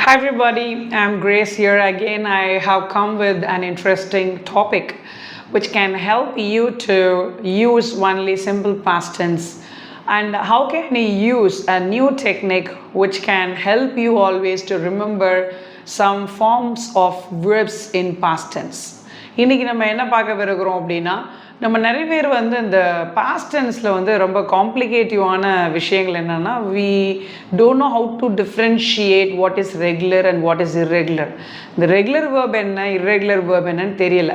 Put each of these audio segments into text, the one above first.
Hi everybody, I'm Grace here again. I have come with an interesting topic which can help you to use only simple past tense and how can you use a new technique which can help you always to remember some forms of verbs in past tense. இன்றைக்கி நம்ம என்ன பார்க்க விருக்கிறோம் அப்படின்னா நம்ம நிறைய பேர் வந்து இந்த பாஸ்ட் டென்ஸில் வந்து ரொம்ப காம்ப்ளிகேட்டிவான விஷயங்கள் என்னென்னா we don't know how to differentiate what is regular and what is irregular இந்த ரெகுலர் வேர்ப் என்ன இர்ரெகுலர் வேர்ப் என்னன்னு தெரியல.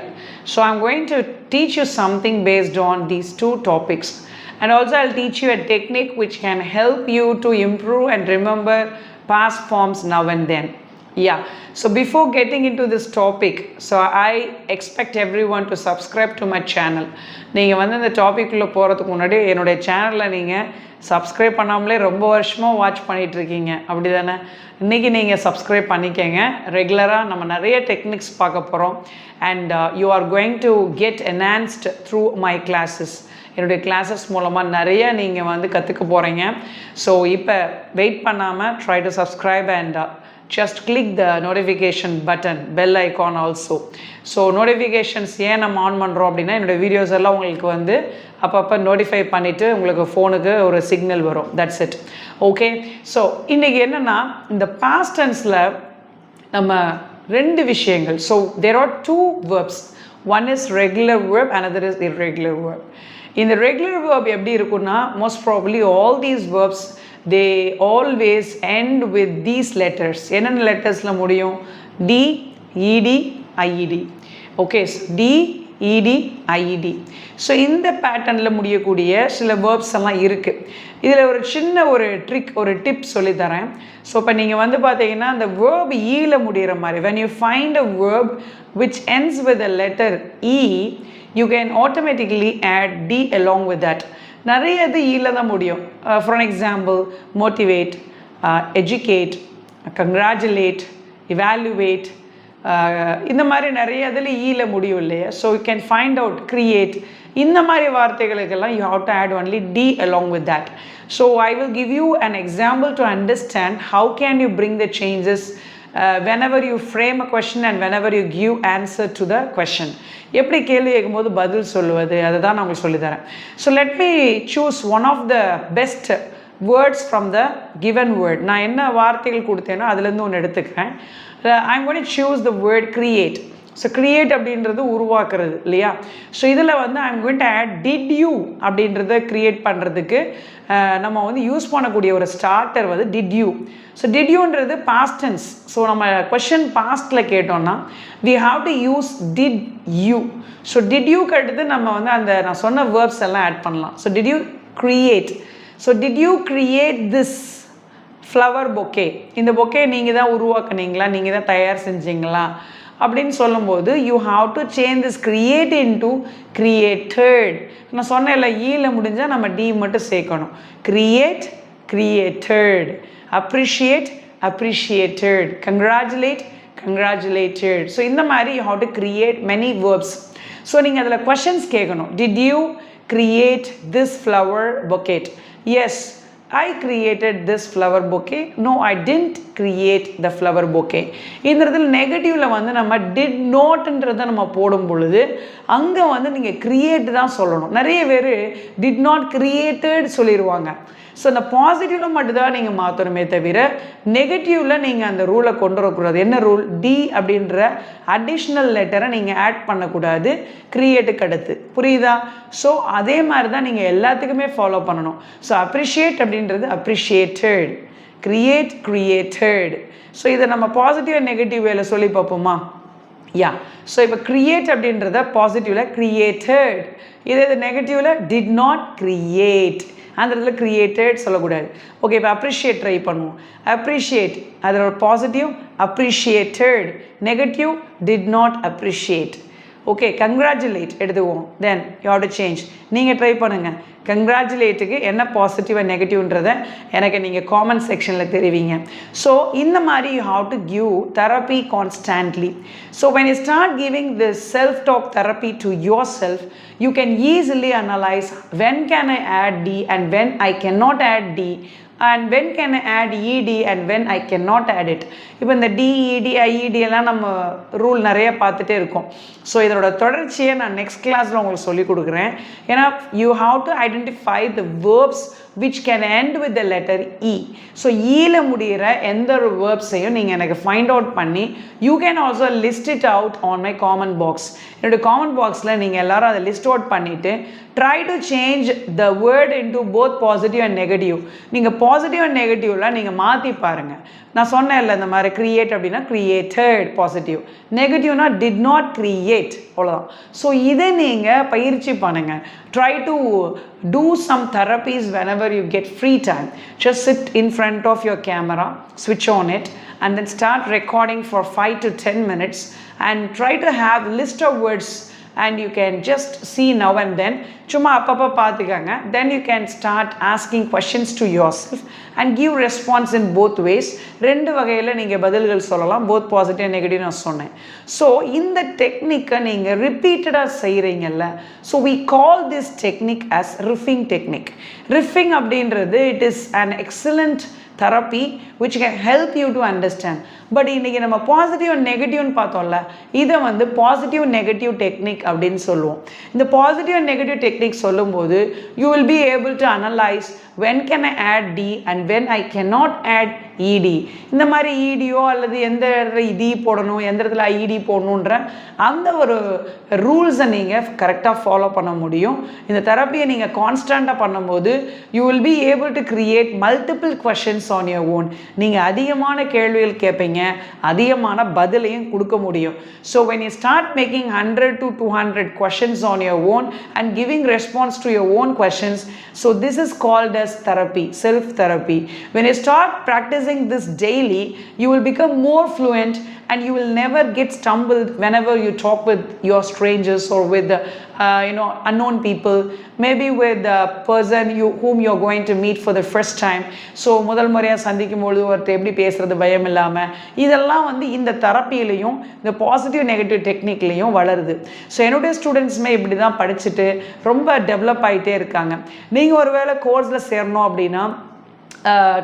So I'm going to teach you something based on these two topics and also I'll teach you a technique which can help you to improve and remember past forms now and then Yeah, so before getting into this topic, so I expect everyone to subscribe to my channel. நீங்கள் வந்து இந்த டாபிக்குள்ளே போகிறதுக்கு முன்னாடி என்னுடைய சேனலில் நீங்கள் subscribe பண்ணாமலே ரொம்ப வருஷமாக வாட்ச் பண்ணிகிட்டு இருக்கீங்க அப்படி தானே இன்றைக்கி நீங்கள் சப்ஸ்கிரைப் பண்ணிக்கங்க ரெகுலராக நம்ம நிறைய டெக்னிக்ஸ் பார்க்க போகிறோம் and you are going to get enhanced through my classes என்னுடைய கிளாஸஸ் மூலமாக நிறைய நீங்கள் வந்து கற்றுக்க போகிறீங்க ஸோ இப்போ வெயிட் பண்ணாமல் try to subscribe and just click the notification button bell icon also so notifications ஏன் நம்ம ஆன் பண்ணுறோம் அப்படின்னா என்னோடய வீடியோஸ் எல்லாம் உங்களுக்கு வந்து அப்பப்போ நோட்டிஃபை பண்ணிவிட்டு உங்களுக்கு ஃபோனுக்கு ஒரு சிக்னல் வரும். தட்ஸ் இட் ஓகே ஸோ இன்றைக்கி என்னென்னா இந்த பாஸ்டன்ஸில் நம்ம ரெண்டு விஷயங்கள். So there are two verbs one is regular verb another is irregular verb இந்த ரெகுலர் வேர்ப் எப்படி இருக்குன்னா most probably all these verbs they always end with these letters என்னென்ன லெட்டர்ஸில் முடியும்? D ED IED okay D ED IED so இந்த பேட்டர்னில் முடியக்கூடிய சில வேர்ப்ஸ் எல்லாம் இருக்குது இதில் ஒரு சின்ன ஒரு ட்ரிக் ஒரு டிப் சொல்லித்தரேன். ஸோ இப்போ நீங்கள் வந்து பார்த்தீங்கன்னா அந்த வேர்ப் ஈல e முடிகிற மாதிரி when you find a verb which ends with a letter e you can automatically add d along with that நிறைய இது ஈல தான் முடியும். For example motivate educate congratulate evaluate இந்த மாதிரி நிறைய இதில் ஈல முடியும் இல்லையா? So you can find out create இந்த மாதிரி வார்த்தைகளுக்கெல்லாம் you have to add only d along with that so I will give you an example to understand how can you bring the changes Uh, whenever you frame a question and whenever you give answer to the question. எப்படி கேள்வி கேட்கும்போது பதில் சொல்லுவது அதை தான் நான் உங்களுக்கு சொல்லித்தரேன் so let me choose one of the best words from the given word நான் என்ன வார்த்தைகள் கொடுத்தேனோ அதுலேருந்து ஒன்று எடுத்துக்கிறேன். I am gonna choose the word create so create அப்படின்றது உருவாக்குறது இல்லையா? ஸோ இதில் வந்து I'm going to add did you அப்படின்றத க்ரியேட் பண்ணுறதுக்கு நம்ம வந்து யூஸ் பண்ணக்கூடிய ஒரு ஸ்டார்டர் வந்து டிட் யூ ஸோ டிட் யூன்றது பாஸ்டன்ஸ் ஸோ நம்ம கொஷின் பாஸ்டில் கேட்டோம்னா we have to use did you so did யூக்கு அடுத்து நம்ம வந்து அந்த நான் சொன்ன வேர்ப்ஸ் எல்லாம் ஆட் பண்ணலாம். So did you create so did you create this flower bouquet இந்த பொக்கே நீங்கள் தான் உருவாக்குனீங்களா? நீங்கள் தான் தயார் செஞ்சீங்களா? அப்படின்னு சொல்லும்போது you have to change this create into created நான் சொன்னேன்ல e ஈல முடிஞ்சால் நம்ம டி மட்டும் சேர்க்கணும். Create created appreciate appreciated congratulate congratulated so இந்த மாதிரி you have to create many verbs so நீங்கள் அதில் கொஷின்ஸ் கேட்கணும் did you create this flower bouquet yes I created this flower bouquet. No, I didn't create the flower bouquet. இந்த இடத்துல நெகட்டிவில் வந்து நம்ம did நோட்ன்றதை நம்ம போடும் பொழுது அங்கே வந்து நீங்கள் கிரியேட் தான் சொல்லணும் நிறைய பேர் டிட் நாட் கிரியேட்டட் சொல்லிடுவாங்க ஸோ அந்த பாசிட்டிவில் மட்டும்தான் நீங்கள் மாற்றணுமே தவிர நெகட்டிவில் நீங்கள் அந்த ரூலை கொண்டு வரக்கூடாது. என்ன ரூல் டி அப்படின்ற அடிஷ்னல் லெட்டரை நீங்கள் ஆட் பண்ணக்கூடாது. க்ரியேட்டுக்கு அடுத்து புரியுதா? ஸோ அதே மாதிரி தான் நீங்கள் எல்லாத்துக்குமே ஃபாலோ பண்ணணும். ஸோ அப்ரிஷியேட் அப்படின்றது அப்ரிஷியேட்டட் க்ரியேட் க்ரியேட்டட் ஸோ இதை நம்ம பாசிட்டிவ் அண்ட் நெகட்டிவ் வேல சொல்லி பார்ப்போமா? யா ஸோ இப்போ க்ரியேட் அப்படின்றத பாசிட்டிவில் க்ரியேட்டட் இதே இது நெகட்டிவில் டிட் நாட் க்ரியேட் அந்த இடத்துல க்ரியேட்டட் சொல்லக்கூடாது. ஓகே இப்போ அப்ரிஷியேட் ட்ரை பண்ணுவோம். அப்ரிஷியேட் அதில் positive appreciated negative did not appreciate okay congratulate எழுதுவோம். தென் யூ டு சேஞ்ச் நீங்கள் ட்ரை பண்ணுங்கள் கங்க்ராச்சுலேட்டுக்கு என்ன பாசிட்டிவ் அண்ட் நெகட்டிவ்ன்றதை எனக்கு நீங்கள் காமெண்ட் செக்ஷனில் தெரிவிங்க. ஸோ இந்த மாதிரி you have to give therapy constantly so when you start giving this self talk therapy to your self you can easily analyse when can I add d and when I can not add d and when can add ed and when I can not add it இப்போ இந்த TET IET எல்லாம் நம்ம rule நிறைய பார்த்துட்டே இருக்கோம். So இதனோட தொடர்ச்சியை நான் நெக்ஸ்ட் கிளாஸில் உங்களுக்கு சொல்லிக் கொடுக்குறேன். ஏன்னா you have to identify the verbs which can end with the letter e so ஈல முடிகிற எந்த ஒரு வேர்ப்ஸையும் நீங்கள் எனக்கு ஃபைண்ட் அவுட் பண்ணி you can also list it out on my common box என்னுடைய காமன் பாக்ஸில் நீங்கள் எல்லாரும் அதை லிஸ்ட் அவுட் பண்ணிவிட்டு try to change the word into both positive and negative நீங்கள் பாசிட்டிவ் அண்ட் நெகட்டிவ்லாம் நீங்கள் மாற்றி பாருங்கள் நான் சொன்னேன்ல இந்த மாதிரி க்ரியேட் அப்படின்னா க்ரியேட்டட் பாசிட்டிவ் நெகட்டிவ்னா டிட் நாட் கிரியேட் அவ்வளோதான் ஸோ இதை நீங்கள் பயிற்சி பண்ணுங்கள் try to do some therapies whenever you get free time just sit in front of your camera ஸ்விட்ச் on it and then start recording for five to ten minutes and try to have list of words and you can just see now and then சும்மா அப்பப்போ பார்த்துக்கோங்க then you can start asking questions to your self and give response in both ways ரெண்டு வகையில் நீங்கள் பதில்கள் சொல்லலாம் both positive negative நான் சொன்னேன் ஸோ இந்த டெக்னிக்கை நீங்கள் ரிப்பீட்டடாக செய்கிறீங்கல்ல so we call this technique as riffing technique riffing அப்படின்றது it is an excellent therapy which can help you to understand but இன்றைக்கி நம்ம பாசிட்டிவ் அண்ட் நெகட்டிவ்னு பார்த்தோம்ல இதை வந்து பாசிட்டிவ் நெகட்டிவ் டெக்னிக் அப்படின்னு சொல்லுவோம். இந்த பாசிட்டிவ் அண்ட் நெகட்டிவ் டெக்னிக் சொல்லும்போது you will be able to analyse when can I add d and when I can not add ed இந்த மாதிரி இடியோ அல்லது எந்த இடத்துல இடி போடணும் எந்த இடத்துல ஐடி போடணுன்ற அந்த ஒரு ரூல்ஸை நீங்கள் கரெக்டாக ஃபாலோ பண்ண முடியும். இந்த தெரப்பியை நீங்கள் கான்ஸ்டண்ட்டாக பண்ணும்போது you will be able to create multiple questions on your own நீங்கள் அதிகமான கேள்விகள் கேட்பீங்க அதிகமான பதிலையும் கொடுக்க முடியும். So when you start making hundred to two hundred questions on your own and giving response to your own questions so this is called as self therapy when you start practice practicing this daily you will become more fluent and you will never get stumbled whenever you talk with your strangers or with uh, you know unknown people maybe with the person you whom you're going to meet for the first time so முதல் முறையாக சந்திக்கும் பொழுது ஒருத்தர் எப்படி பேசுறது பயம் இல்லாமல் இதெல்லாம் வந்து இந்த தெரப்பிலையும் இந்த பாசிட்டிவ் நெகட்டிவ் டெக்னிக்லையும் வளருது ஸோ என்னுடைய ஸ்டூடெண்ட்ஸுமே இப்படி தான் படிச்சுட்டு ரொம்ப டெவலப் ஆகிட்டே இருக்காங்க நீங்கள் ஒருவேளை கோர்ஸில் சேரணும் அப்படின்னா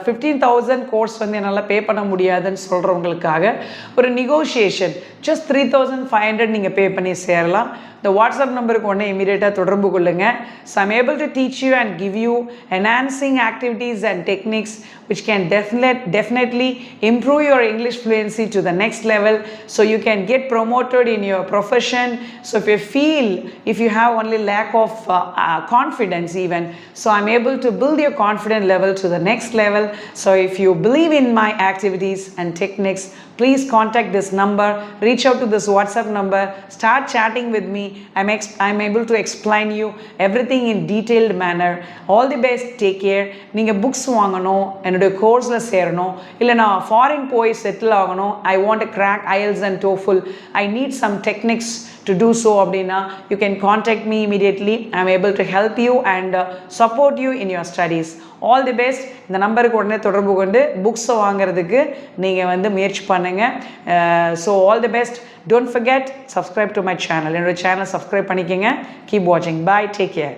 ஃபிஃப்டீன் தௌசண்ட் கோர்ஸ் வந்து என்னால் பே பண்ண முடியாதுன்னு சொல்கிறவங்களுக்காக ஒரு negotiation just three thousand five hundred நீங்கள் பே பண்ணி சேரலாம். இந்த வாட்ஸ்அப் நம்பருக்கு உடனே இமீடியட்டாக தொடர்பு கொள்ளுங்கள் so I'm able to teach you and give you enhancing activities and techniques which can definite, definitely improve your English fluency to the next level so you can get promoted in your profession. So if you feel, if you have only lack of uh, uh, confidence even, so I'm able to build your confidence level to the next level. So if you believe in my activities and techniques, please contact this number, reach out to this WhatsApp number, start chatting with me. I'm, ex- I'm able to explain you everything in detailed manner. All the best, take care. நீங்கள் books வாங்கணும் என்னுடைய கோர்ஸில் சேரணும் இல்லை நான் foreign போய் settle ஆகணும் I want crack IELTS and TOEFL I need some techniques to do so அப்படின்னா you can contact me immediately I am able to help you and support you in your studies all the best இந்த நம்பருக்கு உடனே தொடர்பு கொண்டு புக்ஸை வாங்குறதுக்கு நீங்கள் வந்து முயற்சி பண்ணுங்கள் so all the best don't forget subscribe to my channel என்னோடய சேனல் சப்ஸ்கிரைப் பண்ணிக்கோங்க. கீப் வாட்சிங் பாய் டேக் கேர்